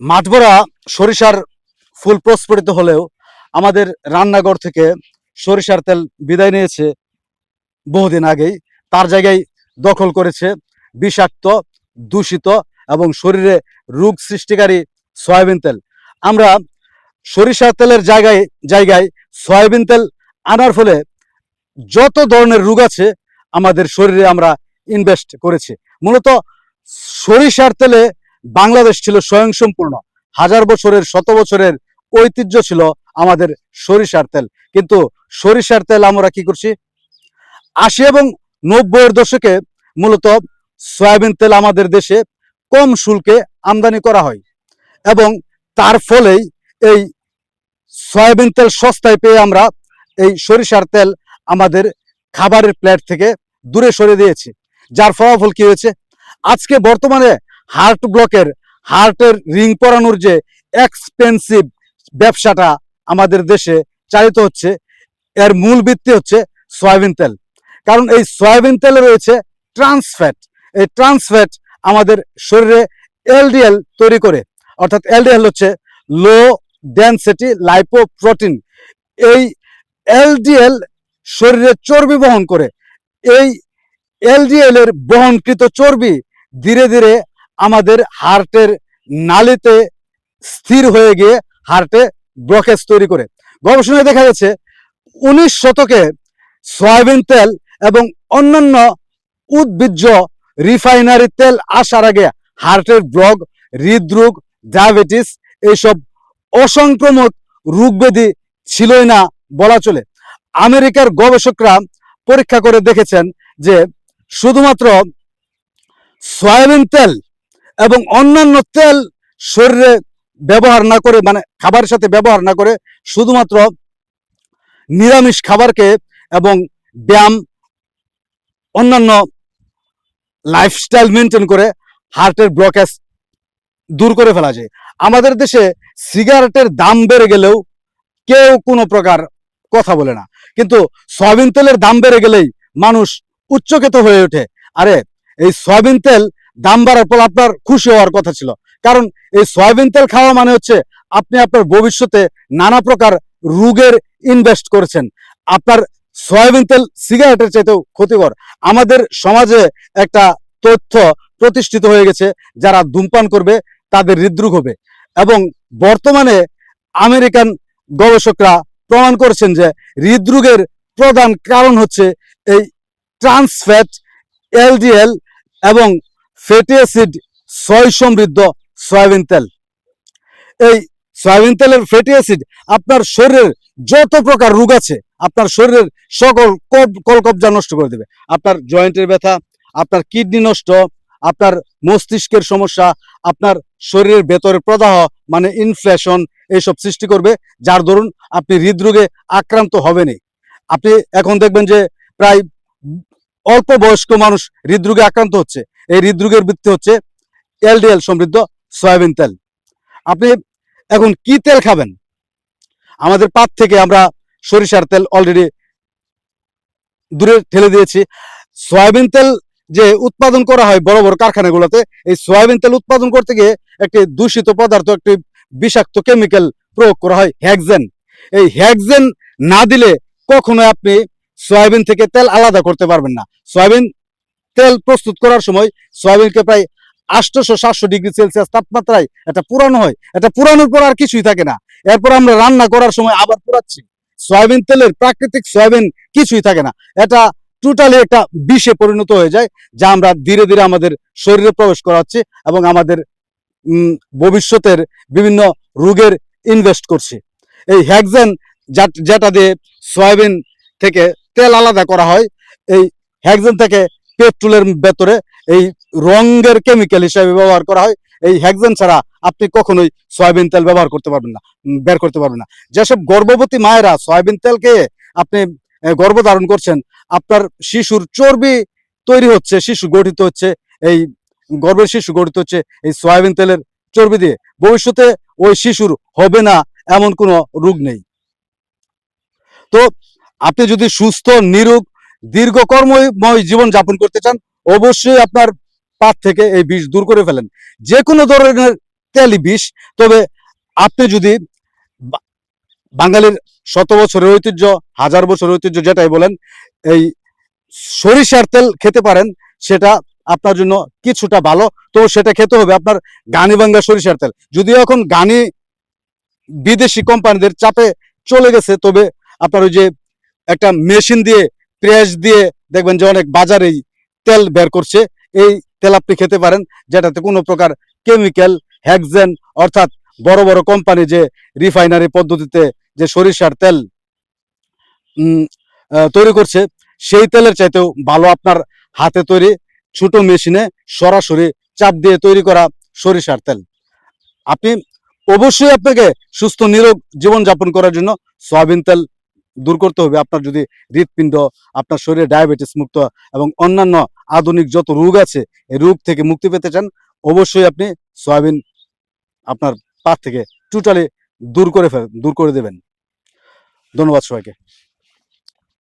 মাঠভরা সরিষার ফুল প্রস্ফুটিত হলেও আমাদের রান্নাঘর থেকে সরিষার তেল বিদায় নিয়েছে বহুদিন আগেই। তার জায়গায় দখল করেছে বিষাক্ত, দূষিত এবং শরীরে রোগ সৃষ্টিকারী সয়াবিন তেল। আমরা সরিষার তেলের জায়গায় জায়গায় সয়াবিন তেল আনার ফলে যত ধরনের রোগ আছে আমাদের শরীরে আমরা ইনভেস্ট করেছি। মূলত সরিষার তেলে বাংলাদেশ ছিল স্বয়ংসম্পূর্ণ। হাজার বছরের, শত বছরের ঐতিহ্য ছিল আমাদের সরিষার তেল। কিন্তু সরিষার তেল আমরা কি করছি? আশি এবং নব্বইয়ের দশকে মূলত সয়াবিন তেল আমাদের দেশে কম শুল্কে আমদানি করা হয় এবং তার ফলেই এই সয়াবিন তেল সস্তায় পেয়ে আমরা এই সরিষার তেল আমাদের খাবারের প্লেট থেকে দূরে সরে দিয়েছি। যার ফলাফল কি হয়েছে? আজকে বর্তমানে হার্ট ব্লকের, হার্টের রিং পরানোর যে এক্সপেন্সিভ ব্যবসাটা আমাদের দেশে চালিত হচ্ছে, এর মূল ভিত্তি হচ্ছে সয়াবিন তেল। কারণ এই সয়াবিন তেলে রয়েছে ট্রান্সফ্যাট এই ট্রান্সফ্যাট আমাদের শরীরে এলডিএল তৈরি করে। অর্থাৎ এলডিএল হচ্ছে লো ডেন্সিটি লাইপোপ্রোটিন এই এলডিএল শরীরে চর্বি বহন করে। এই এলডিএল এর বহনকৃত চর্বি ধীরে ধীরে আমাদের হার্টের নালিতে স্থির হয়ে গিয়ে হার্টে ব্লকেজ তৈরি করে। গবেষণায় দেখা গেছে, উনিশ শতকে সয়াবিন তেল এবং অন্যান্য উদ্ভিজ্জ রিফাইনারি তেল আসার আগে হার্টের ব্লক হৃদরোগ, ডায়াবেটিস এইসব অসংক্রামক রোগ ব্যাধি ছিলই না বলা চলে। আমেরিকার গবেষকরা পরীক্ষা করে দেখেছেন যে শুধুমাত্র সয়াবিন তেল এবং অন্যান্য তেল শরীরে ব্যবহার না করে মানে খাবারের সাথে ব্যবহার না করে, শুধুমাত্র নিরামিষ খাবারকে এবং ব্যায়াম, অন্যান্য লাইফস্টাইল মেনটেন করে হার্টের ব্লকেজ দূর করে ফেলা যায়। আমাদের দেশে সিগারেটের দাম বেড়ে গেলেও কেউ কোনো প্রকার কথা বলে না। কিন্তু সয়াবিন তেলের দাম বেড়ে গেলেই মানুষ উচ্চকিত হয়ে ওঠে। আরে, এই সয়াবিন তেল দাম বাড়ার পর আপনার খুশি হওয়ার কথা ছিল। কারণ এই সয়াবিন তেল খাওয়া মানে হচ্ছে আপনি আপনার ভবিষ্যতে নানা প্রকার রোগের ইনভেস্ট করেছেন। আপনার সয়াবিন তেল সিগারেটের চাইতেও ক্ষতিকর। আমাদের সমাজে একটা তথ্য প্রতিষ্ঠিত হয়ে গেছে, যারা ধূমপান করবে তাদের হৃদরোগ হবে। এবং বর্তমানে আমেরিকান গবেষকরা প্রমাণ করেছেন যে হৃদরোগের প্রধান কারণ হচ্ছে এই ট্রান্সফ্যাট এলডিএল এবং ফ্যাটি অ্যাসিড, সয় সমৃদ্ধ সয়াবিন তেল। এই সয়াবিন তেলের ফ্যাটি অ্যাসিড আপনার শরীরের যত প্রকার রোগ আছে, আপনার শরীরের সকল কব- কলকবজা নষ্ট করে দেবে। আপনার জয়েন্টের ব্যথা, আপনার কিডনি নষ্ট, আপনার মস্তিষ্কের সমস্যা, আপনার শরীরের ভেতরে প্রদাহ মানে ইনফ্লেশন এইসব সৃষ্টি করবে, যার দরুন আপনি হৃদরোগে আক্রান্ত হবেনই। আপনি এখন দেখবেন যে প্রায় অল্প বয়স্ক মানুষ হৃদরোগে আক্রান্ত হচ্ছে। এই হৃদরোগের ভিত্তি হচ্ছে এলডিএল সমৃদ্ধ সয়াবিন তেল। আপনি এখন কি তেল খাবেন? আমাদের পাত থেকে আমরা সরিষার তেল অলরেডি দূরে ঠেলে দিয়েছি। সয়াবিন তেল যে উৎপাদন করা হয় বড় বড় কারখানাগুলোতে, এই সয়াবিন তেল উৎপাদন করতে গিয়ে একটি দূষিত পদার্থ, একটি বিষাক্ত কেমিক্যাল প্রয়োগ করা হয় হ্যাকজেন এই হ্যাকজেন না দিলে কখনো আপনি সয়াবিন থেকে তেল আলাদা করতে পারবেন না। সয়াবিন তেল প্রস্তুত করার সময় সয়াবিনকে প্রায় আটশোশো সাতশো ডিগ্রি সেলসিয়াস তাপমাত্রায় এটা পুরানো হয়। এটা পুরানোর পর আর কিছুই থাকে না। এরপর আমরা রান্না করার সময় আবার পুরাচ্ছি। সয়াবিন তেলের প্রাকৃতিক সয়াবিন কিছুই থাকে না। এটা টোটালি একটা বিষে পরিণত হয়ে যায়, যা আমরা ধীরে ধীরে আমাদের শরীরে প্রবেশ করাচ্ছি এবং আমাদের ভবিষ্যতের বিভিন্ন রোগের ইনভেস্ট করছি। এই হ্যাকজেন যেটা দিয়ে সয়াবিন থেকে তেল আলাদা করা হয়, এই হ্যাকজেন থেকে পেট্রোলের ভেতরে এই রঙের কেমিক্যাল হিসাবে ব্যবহার করা হয়। এই হ্যাকজেন ছাড়া আপনি কখনোই সয়াবিন তেল ব্যবহার করতে পারবেন না বের করতে পারবেন না। যেসব গর্ভবতী মায়েরা সয়াবিন তেল খেয়ে আপনি গর্ভধারণ করছেন, আপনার শিশুর চর্বি তৈরি হচ্ছে, শিশু গঠিত হচ্ছে, এই গর্ভের শিশু গঠিত হচ্ছে, এই সয়াবিন তেলের চর্বি দিয়ে। ভবিষ্যতে ওই শিশুর হবে না এমন কোনো রোগ নেই। তো আপনি যদি সুস্থ, নিরোগ দীর্ঘ কর্মময় জীবন যাপন করতে চান, অবশ্যই আপনার পাত থেকে এই বিষ দূর করে ফেলেন। যে কোনো ধরনের তেলি বিষ, তবে আপনি যদি বাঙালির শত বছরের ঐতিহ্য, হাজার বছরের ঐতিহ্য যেটাই বলেন, এই সরিষার তেল খেতে পারেন, সেটা আপনার জন্য কিছুটা ভালো। তো সেটা খেতে হবে আপনার গানিবাঙ্গা সরিষার তেল। যদিও এখন গানি বিদেশি কোম্পানিদের চাপে চলে গেছে, তবে আপনার ওই যে একটা মেশিন দিয়ে প্রেস দিয়ে দেখবেন যে অনেক বাজারেই তেল বের করছে। এই তেল আপনি খেতে পারেন, যেটাতে কোনো প্রকার কেমিক্যাল হ্যাকজেন অর্থাৎ বড় বড় কোম্পানি যে রিফাইনারি পদ্ধতিতে যে সরিষার তেল তৈরি করছে, সেই তেলের চাইতেও ভালো আপনার হাতে তৈরি ছোট মেশিনে সরাসরি চাপ দিয়ে তৈরি করা সরিষার তেল। আপনি অবশ্যই আপনাকে সুস্থ, নিরোগ জীবনযাপন করার জন্য সয়াবিন তেল দূর করতে হবে। আপনার যদি হৃৎপিণ্ড, আপনার শরীরে ডায়াবেটিস মুক্ত এবং অন্যান্য আধুনিক যত রোগ আছে, এই রোগ থেকে মুক্তি পেতে চান, অবশ্যই আপনি সয়াবিন আপনার পাত থেকে টোটালি দূর করে ফেল, দূর করে দেবেন। ধন্যবাদ সবাইকে।